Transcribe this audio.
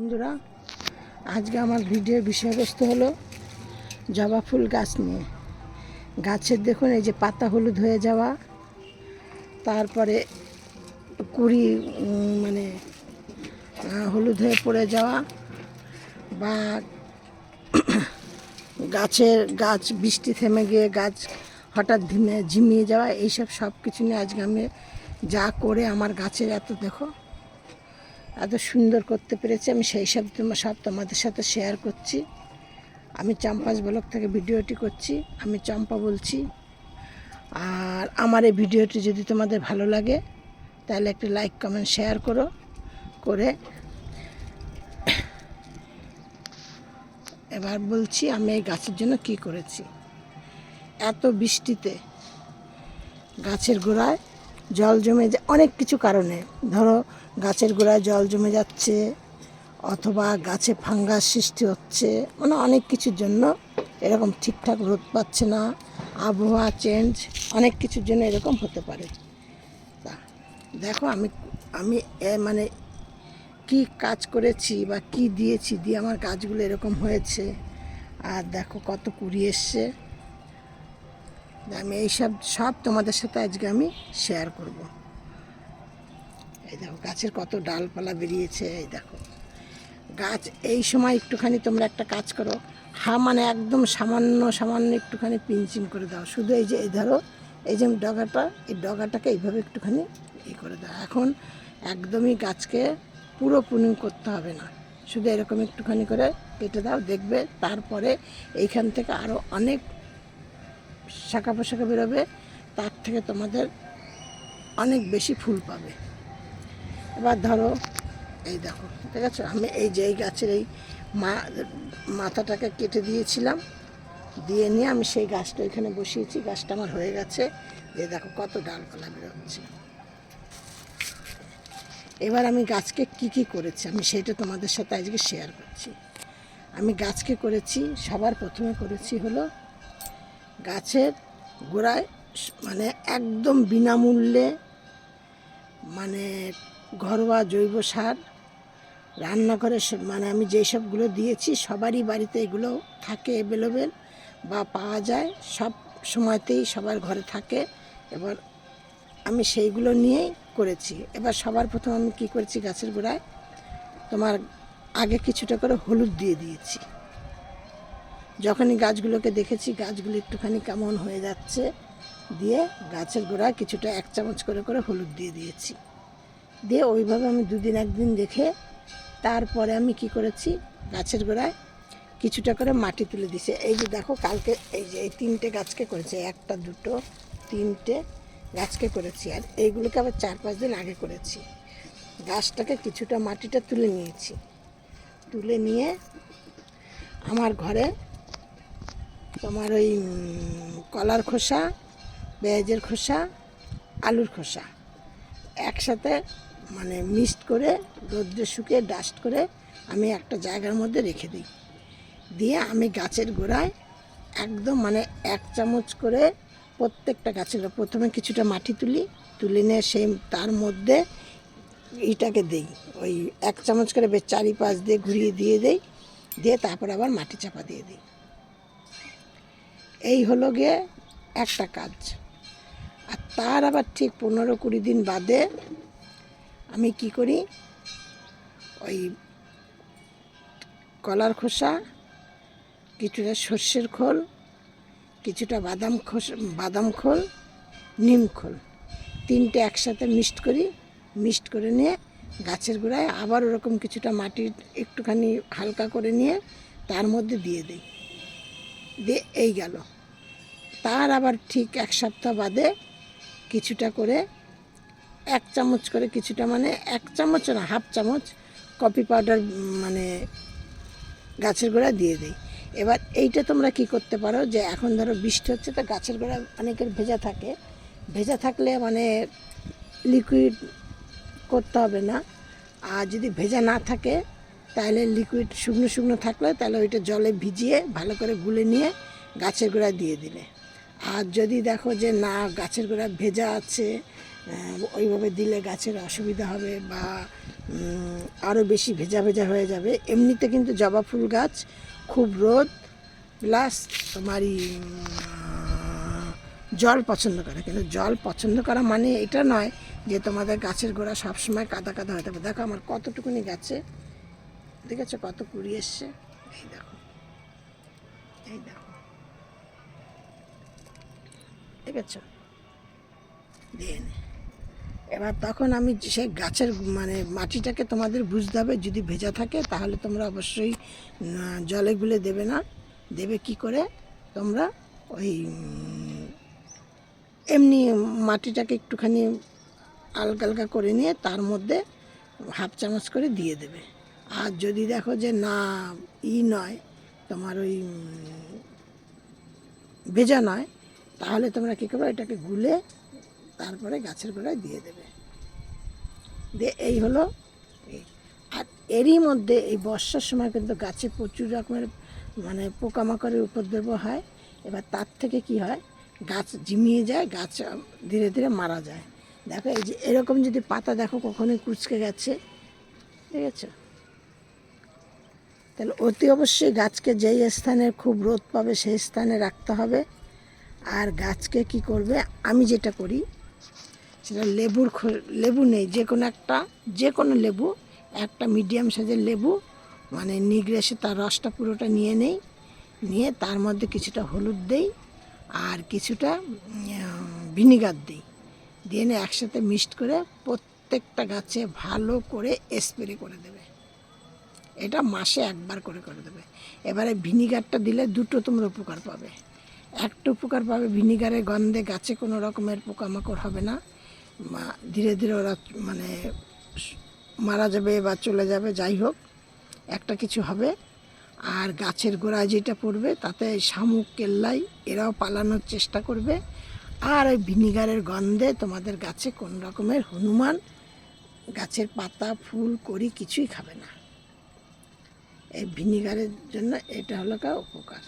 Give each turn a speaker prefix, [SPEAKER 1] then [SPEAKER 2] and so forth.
[SPEAKER 1] বন্ধুরা, আজকে আমার ভিডিওর বিষয়বস্তু হলো জবা ফুল গাছ নিয়ে। গাছের দেখুন, এই যে পাতা হলুদ হয়ে যাওয়া, তারপরে কুড়ি মানে হলুদ হয়ে পড়ে যাওয়া, বা গাছের গাছ, বৃষ্টি থেমে গিয়ে গাছ হঠাৎ ঝিমিয়ে যাওয়া, এইসব সব কিছু নিয়ে আজকে আমি যা করে আমার গাছের এত দেখো। এত সুন্দর করতে পেরেছি। আমি সেই সব তোমার সব তোমাদের সাথে শেয়ার করছি। আমি চম্পাস ব্লক থেকে ভিডিওটি করছি। আমি চম্পা বলছি। আর আমার এই ভিডিওটি যদি তোমাদের ভালো লাগে, তাহলে একটি লাইক কমেন্ট শেয়ার করো। করে এবার বলছি আমি এই গাছের জন্য কি করেছি। এত বৃষ্টিতে গাছের গোড়ায় জল জমে যা অনেক কিছু কারণে। ধরো গাছের গোড়ায় জল জমে যাচ্ছে অথবা গাছে ফাঙ্গাস সৃষ্টি হচ্ছে। মানে অনেক কিছুর জন্য এরকম ঠিকঠাক রোদ পাচ্ছে না, আবহাওয়া চেঞ্জ অনেক কিছুর জন্য এরকম হতে পারে। তা দেখো আমি আমি মানে কি কাজ করেছি বা কি দিয়েছি দিয়ে আমার গাছগুলো এরকম হয়েছে। আর দেখো কত কুড়ি এসছে। আমি এইসব, সব তোমাদের সাথে আজকে আমি শেয়ার করব। এই দেখো, গাছের কত ডালপালা বেরিয়েছে, এই দেখো। গাছ, এই সময় একটুখানি তোমরা একটা কাজ করো, হা মানে একদম সামান্য সামান্য একটুখানি পিঞ্চিং করে দাও। শুধু এই যে, এই ধরো, এই যে ডগাটা, এই ডগাটাকে এইভাবে একটুখানি ই করে দাও। এখন একদমই গাছকে পুরো পুনিং করতে হবে না। শুধু এরকম একটুখানি করে কেটে দাও, দেখবে তারপরে এইখান থেকে আরও অনেক শাখা পোশাকা বেরোবে, তার থেকে তোমাদের অনেক বেশি ফুল পাবে। এবার ধরো, এই দেখো, ঠিক আছে? আমি এই যে এই গাছের এই মা, মাথাটাকে কেটে দিয়েছিলাম। দিয়ে নিয়ে আমি সেই গাছটা এখানে বসিয়েছি, গাছটা আমার হয়ে গেছে। যে দেখো, কত ডালপালা বেরোচ্ছে। এবার আমি গাছকে কি কি করেছি? আমি সেটা তোমাদের সাথে আজকে শেয়ার করছি। আমি গাছকে করেছি, সবার প্রথমে করেছি হলো গাছের গোড়ায় মানে একদম বিনামূল্যে মানে ঘরোয়া জৈব সার, রান্নাঘরে মানে আমি যেই সবগুলো দিয়েছি, সবারই বাড়িতে এগুলো থাকে অ্যাভেলেবেল বা পাওয়া যায়। সব সময়তেই সবার ঘরে থাকে। এবার আমি সেইগুলো নিয়েই করেছি। এবার সবার প্রথম আমি কি করেছি গাছের গোড়ায়? তোমার আগে কিছুটা করে হলুদ দিয়ে দিয়েছি। যখনই গাছগুলোকে দেখেছি, গাছগুলো একটুখানি কেমন হয়ে যাচ্ছে, দিয়ে গাছের গোড়ায় কিছুটা এক চামচ করে করে হলুদ দিয়ে দিয়েছি। দিয়ে ওইভাবে আমি দুদিন একদিন দেখে তারপরে আমি কি করেছি, গাছের গোড়ায় কিছুটা করে মাটি তুলে দিয়েছি। এই যে দেখো কালকে এই যে এই তিনটে গাছকে করেছে, একটা, দুটো, তিনটে গাছকে করেছি আর এইগুলোকে আবার চার, পাঁচ দিন আগে করেছি। গাছটাকে কিছুটা মাটিটা তুলে নিয়েছি। তুলে নিয়ে আমার ঘরে তোমার ওই কলার খোসা, পেঁয়াজের খোসা, আলুর খোসা একসাথে মানে মিক্সড করে রোদ্রে শুকিয়ে ডাস্ট করে আমি একটা জায়গার মধ্যে রেখে দিই। দিয়ে আমি গাছের গোড়ায় একদম মানে এক চামচ করে প্রত্যেকটা গাছের প্রথমে কিছুটা মাটি তুলি, তুলে নিয়ে সেই তার মধ্যে এইটাকে দেই। ওই এক চামচ করে বেশ চারিপাশ দিয়ে ঘুরিয়ে দিয়ে দেই, দিয়ে তারপর আবার মাটি চাপা দিয়ে দিই। এই হলো গিয়ে একটা কাজ। আর তার আবার ঠিক পনেরো কুড়ি দিন বাদে আমি কি করি? ওই কলার খোসা, কিছুটা সর্ষের খোল, কিছুটা বাদাম খোসা, বাদাম খোল, নিম খোল। তিনটে একসাথে মিক্সড করি। মিক্সড করে নিয়ে গাছের গোড়ায় আবার ওরকম কিছুটা মাটি একটুখানি হালকা করে নিয়ে তার মধ্যে দিয়ে দিই। দিয়ে এই গেল। তার আবার ঠিক এক সপ্তাহ বাদে কিছুটা করে এক চামচ করে কিছুটা মানে এক চামচ না, হাফ চামচ কফি পাউডার মানে গাছের গোড়া দিয়ে দিই। এবার এইটা তোমরা কি করতে পারো যে এখন ধরো বৃষ্টি হচ্ছে তো গাছের গোড়া অনেকের ভেজা থাকে। ভেজা থাকলে মানে লিকুইড করতে হবে না। আর যদি ভেজা না থাকে, তাহলে লিকুইড শুকনো শুকনো থাকলে তাহলে ওইটা জলে ভিজিয়ে ভালো করে গুলে নিয়ে গাছের গোড়া দিয়ে দিলে। আর যদি দেখো যে না, গাছের গোড়া ভেজা আছে ওইভাবে দিলে গাছের অসুবিধা হবে বা আরও বেশি ভেজা ভেজা হয়ে যাবে। এমনিতে কিন্তু জবা ফুল গাছ খুব রোদ, প্লাস তোমারই জল পছন্দ করে। কিন্তু জল পছন্দ করা মানে এটা নয় যে তোমাদের গাছের গোড়া সবসময় কাদা কাদা হতে হবে দেখো আমার কতটুকুনি গাছে, ঠিক আছে? কত কুড়ি এসছে? এই দেখো এই দেখো, ঠিক আছে? দিয়ে। এবার তখন আমি সেই গাছের মানে মাটিটাকে তোমাদের বুঝতে হবে, যদি ভেজা থাকে তাহলে তোমরা অবশ্যই জলে গুলে দেবে না। দেবে কি করে? তোমরা ওই এমনি মাটিটাকে একটুখানি আলগা আলগা করে নিয়ে তার মধ্যে হাফ চামচ করে দিয়ে দেবে। আর যদি দেখো যে না, ই নয়, তোমার ওই ভেজা নয়, তাহলে তোমরা কী করবে? এটাকে গুলে তারপরে গাছের গোড়ায় দিয়ে দেবে। দিয়ে এই হলো আর এরই মধ্যে এই বর্ষার সময় কিন্তু গাছে প্রচুর রকমের মানে পোকামাকড়ের উপদ্রব হয়। এবার তার থেকে কি হয়? গাছ ঝিমিয়ে যায়, গাছ ধীরে ধীরে মারা যায়। দেখো এই যে এরকম যদি পাতা দেখো কখনোই কুচকে গেছে। ঠিক আছে? তাহলে অতি অবশ্যই গাছকে যেই স্থানে খুব রোদ পাবে সেই স্থানে রাখতে হবে। আর গাছকে কি করবে? আমি যেটা করি সেটা লেবুর লেবু নেই, যে কোনো একটা, যে কোনো লেবু, একটা মিডিয়াম সাইজের লেবু মানে নিগড়ে তার রসটা পুরোটা নিয়ে নেই, নিয়ে তার মধ্যে কিছুটা হলুদ দেই আর কিছুটা ভিনিগার দিই। দিয়ে নিয়ে একসাথে মিক্সড করে প্রত্যেকটা গাছে ভালো করে স্প্রে করে দেবে। এটা মাসে একবার করে করে দেবে। এবারে ভিনিগারটা দিলে দুটো তোমরা উপকার পাবে। একটা উপকার পাবে ভিনিগারের গন্ধে গাছে কোনো রকমের পোকামাকড় হবে না। ধীরে ধীরে ওরা মানে মারা যাবে বা চলে যাবে, যাই হোক, একটা কিছু হবে। আর গাছের গোড়ায় যেটা পড়বে, তাতে শামুক, কেল্লাই, এরাও পালানোর চেষ্টা করবে। আর ওই ভিনিগারের গন্ধে তোমাদের গাছে কোন রকমের হনুমান, গাছের পাতা, ফুল করি কিছুই খাবে না। এই ভিনিগারের জন্য এটা হলো কা উপকার।